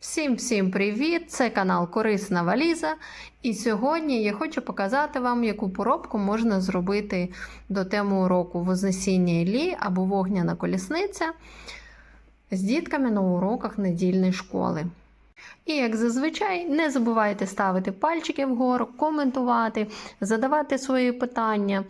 Всім всім привіт! Це канал Корисна Валіза. І сьогодні я хочу показати вам, яку поробку можна зробити до теми уроку Вознесіння Іллі або Вогняна колісниця з дітками на уроках недільної школи. І як зазвичай, не забувайте ставити пальчики вгору, коментувати, задавати свої питання,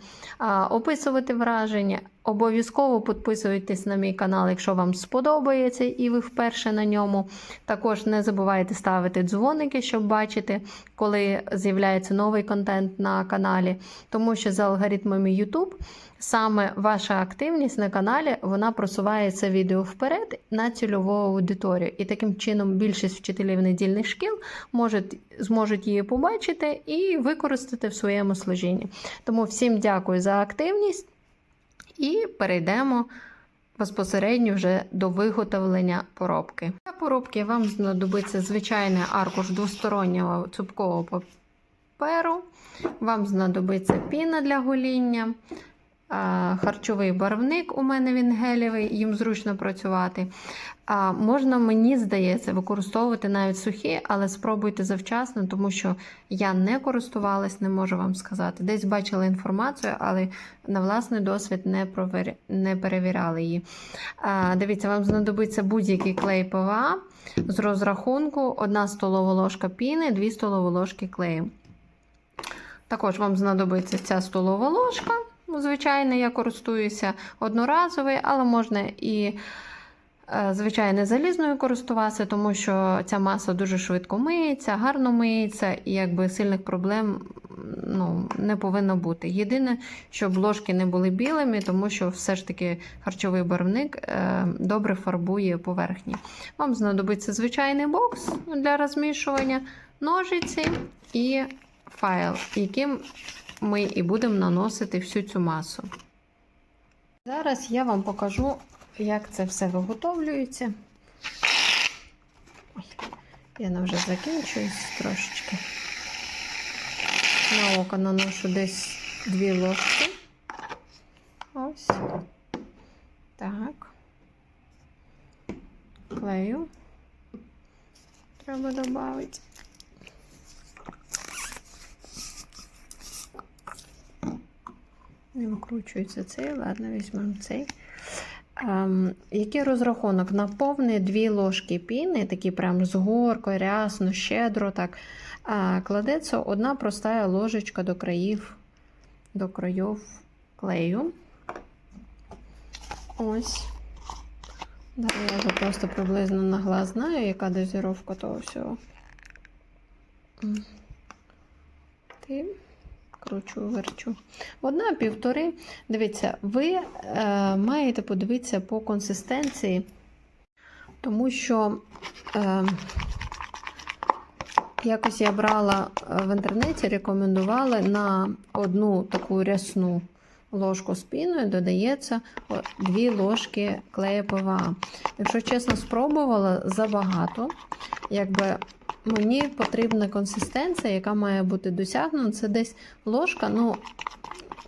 описувати враження. Обов'язково підписуйтесь на мій канал, якщо вам сподобається і ви вперше на ньому. Також не забувайте ставити дзвоники, щоб бачити, коли з'являється новий контент на каналі. Тому що за алгоритмами YouTube саме ваша активність на каналі вона просуває це відео вперед на цільову аудиторію. І таким чином більшість вчителів недільних шкіл можуть, зможуть її побачити і використати в своєму служінні. Тому всім дякую за активність і перейдемо безпосередньо вже до виготовлення поробки. Для поробки вам знадобиться звичайний аркуш двостороннього цупкового паперу, вам знадобиться піна для гоління. Харчовий барвник, у мене він гелєвий, їм зручно працювати. А, Можна, мені здається, використовувати навіть сухі, але спробуйте завчасно, тому що я не користувалась, не можу вам сказати. Десь бачила інформацію, але на власний досвід не, провер... не перевіряли її. А, Дивіться, вам знадобиться будь-який клей ПВА з розрахунку 1 столова ложка піни, 2 столові ложки клею. Також вам знадобиться ця столова ложка. Ну, Звичайно, я користуюся одноразовою, але можна і е, звичайно залізною користуватися, тому що ця маса дуже швидко миється, гарно миється, і якби сильних проблем ну, не повинно бути. Єдине, щоб ложки не були білими, тому що все ж таки харчовий барвник е, добре фарбує поверхні. Вам знадобиться звичайний бокс для розмішування, ножиці і файл, яким ми і будемо наносити всю цю масу. Зараз я вам покажу, як це все виготовлюється. Ой, я вже закінчуюсь трошечки. На око наношу десь дві ложки. Ось. Так. Клею. Треба додати. Не викручується цей, ладно, візьмемо цей. Ем, який розрахунок? На повні дві ложки піни, такі прям з горкою, рясно, щедро так. А, кладеться одна проста ложечка до країв, до країв клею. Ось. Далі я вже просто приблизно на глаз знаю, яка дозіровка того всього. Ти кручу, верчу. Одна, півтори. Дивіться, ви е, маєте подивитися по консистенції, тому що е, якось я брала в інтернеті, рекомендували на одну таку рясну ложку з додається дві ложки клея ПВА. Якщо чесно, спробувала забагато, якби мені потрібна консистенція, яка має бути досягнена. Це десь ложка, ну,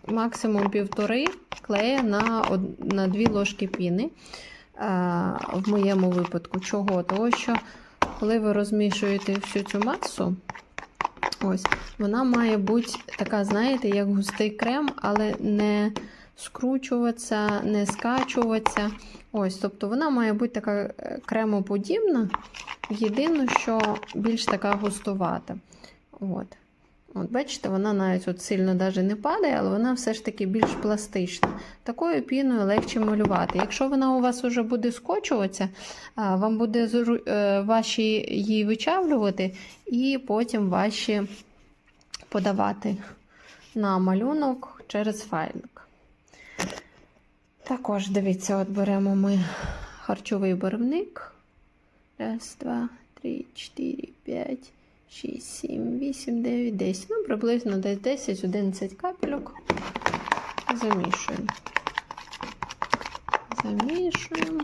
максимум півтори клея на на дві ложки піни. В моєму випадку. Чого? Того, що коли ви розмішуєте всю цю масу, ось, вона має бути така, знаєте, як густий крем, але не скручуватися, не скачуватися. Ось, Тобто вона має бути така кремоподібна, єдине, що більш така густувата. От. От, Бачите, вона навіть от сильно навіть не падає, але вона все ж таки більш пластична. Такою піною легше малювати. Якщо вона у вас вже буде скочуватися, вам буде важче її вичавлювати, і потім важче подавати на малюнок через файлик. Також, дивіться, от беремо ми харчовий барвник. Раз, два, три, чотири, п'ять, шість, сім, вісім, дев'ять, десять. Ну, приблизно десь 10-11 капельок. Замішуємо. Замішуємо.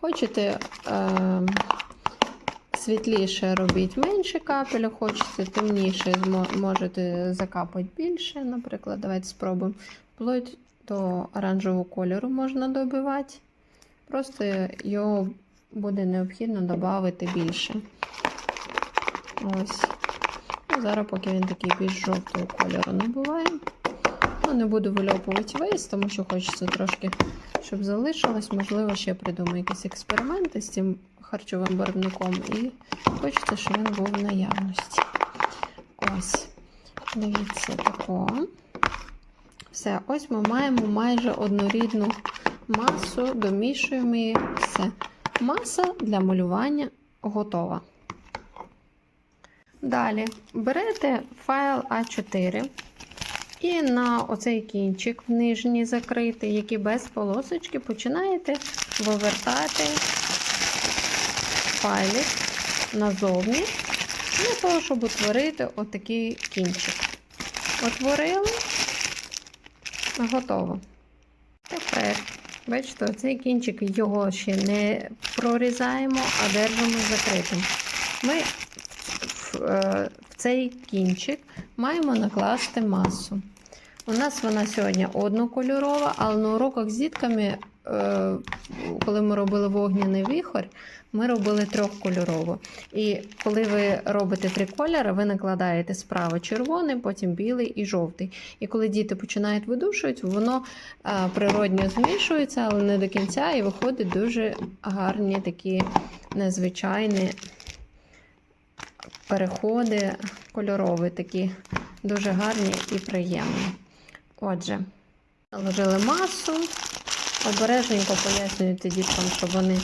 Хочете е, світліше робіть менше капель, хочете темніше, можете закапати більше. Наприклад, давайте спробуємо. Вплоть до оранжевого кольору можна добивати. Просто його буде необхідно додати більше. Ось. Ну, зараз, поки він такий більш жовтого кольору набуває. Ну, не буду вильопувати весь, тому що хочеться трошки, щоб залишилось. Можливо, ще придумаю якісь експерименти з цим харчовим барвником. І хочеться, щоб він був в наявності. Ось. Дивіться, тако. Все, ось ми маємо майже однорідну масу, домішуємо її. Все. Маса для малювання готова. Далі берете файл А4 і на оцей кінчик в нижній закритий, який без полосочки, починаєте вивертати файлик назовні, для того, щоб утворити отакий кінчик. Отворили, готово. Тепер, бачите, оцей кінчик його ще не прорізаємо, а держимо закритим. Ми в, е, цей кінчик маємо накласти масу. У нас вона сьогодні однокольорова, але на уроках з дітками, е, коли ми робили вогняний вихор, ми робили трьохкольорову. І коли ви робите три кольори, ви накладаєте справа червоний, потім білий і жовтий. І коли діти починають видушувати, воно е, природньо змішується, але не до кінця, і виходить дуже гарні такі незвичайні переходи кольорові, такі дуже гарні і приємні. Отже, наложили масу, обережненько пояснюєте діткам, щоб вони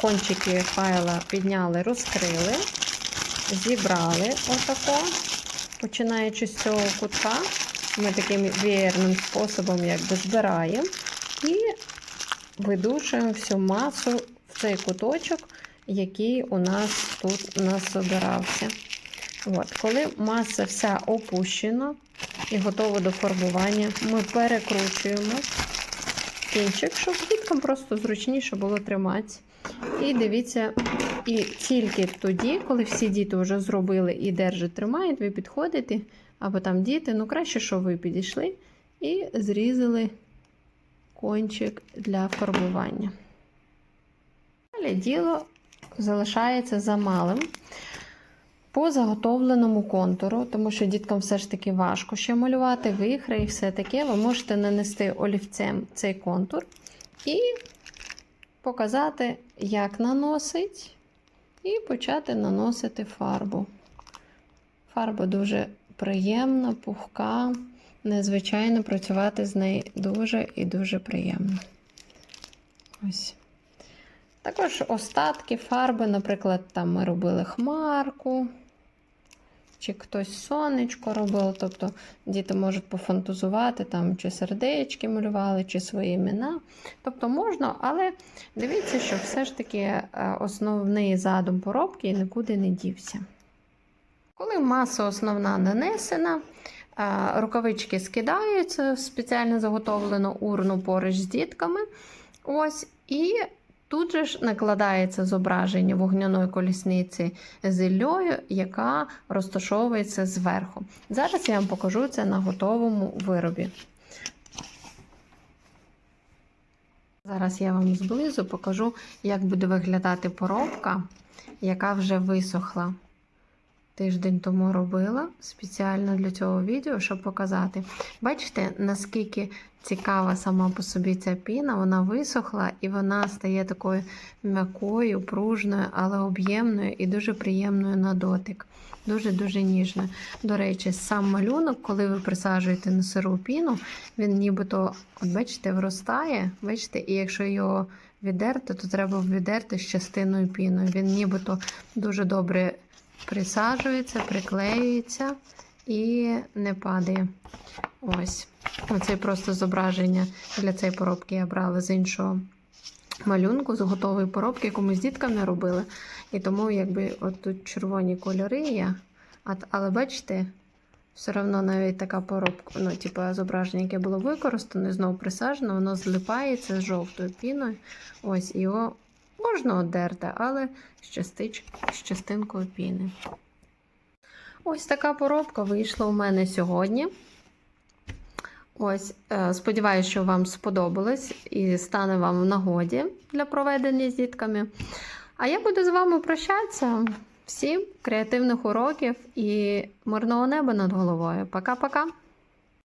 кончики файла підняли, розкрили, зібрали отако, починаючи з цього кутка, ми таким веєрним способом якби збираємо і видушуємо всю масу в цей куточок, який у нас тут насобирався. От, коли маса вся опущена і готова до фарбування, ми перекручуємо кінчик, щоб діткам просто зручніше було тримати. І дивіться, і тільки тоді, коли всі діти вже зробили і держать, тримають, ви підходите, або там діти, ну краще, щоб ви підійшли і зрізали кончик для фарбування. Далі діло залишається за малим. По заготовленому контуру, тому що діткам все ж таки важко ще малювати вихри і все таке, ви можете нанести олівцем цей контур і показати, як наносить, і почати наносити фарбу. Фарба дуже приємна, пухка, незвичайно працювати з нею дуже і дуже приємно. Ось. Також остатки фарби, наприклад, там ми робили хмарку, чи хтось сонечко робив. Тобто діти можуть пофантазувати, там, чи сердечки малювали, чи свої імена. Тобто можна, але дивіться, що все ж таки е, основний задум поробки нікуди не дівся. Коли маса основна нанесена, е, рукавички скидаються в спеціально заготовлену урну поруч з дітками. Ось, і Тут же ж накладається зображення вогняної колісниці з іллею, яка розташовується зверху. Зараз я вам покажу це на готовому виробі. Зараз я вам зблизу покажу, як буде виглядати поробка, яка вже висохла. Тиждень тому робила спеціально для цього відео, щоб показати. Бачите, наскільки цікава сама по собі ця піна, вона висохла і вона стає такою м'якою, пружною, але об'ємною і дуже приємною на дотик. Дуже-дуже ніжною. До речі, сам малюнок, коли ви присаджуєте на сиру піну, він нібито, от бачите, вростає. Бачите, і якщо його віддерти, то треба віддерти з частиною піною. Він нібито дуже добре присаджується, приклеюється і не падає. Ось. Оце просто зображення для цієї поробки я брала з іншого малюнку, з готової поробки, яку ми з дітками робили. І тому, якби от тут червоні кольори є. Але бачите, все одно навіть така поробка, ну, типу, зображення, яке було використане, знову присаджено, воно злипається з жовтою піною. Ось його можна одерти, але з, частич, з частинкою піни. Ось така поробка вийшла у мене сьогодні. Ось, е, сподіваюся, що вам сподобалось і стане вам в нагоді для проведення з дітками. А я буду з вами прощатися. Всім креативних уроків і мирного неба над головою. Пока-пока!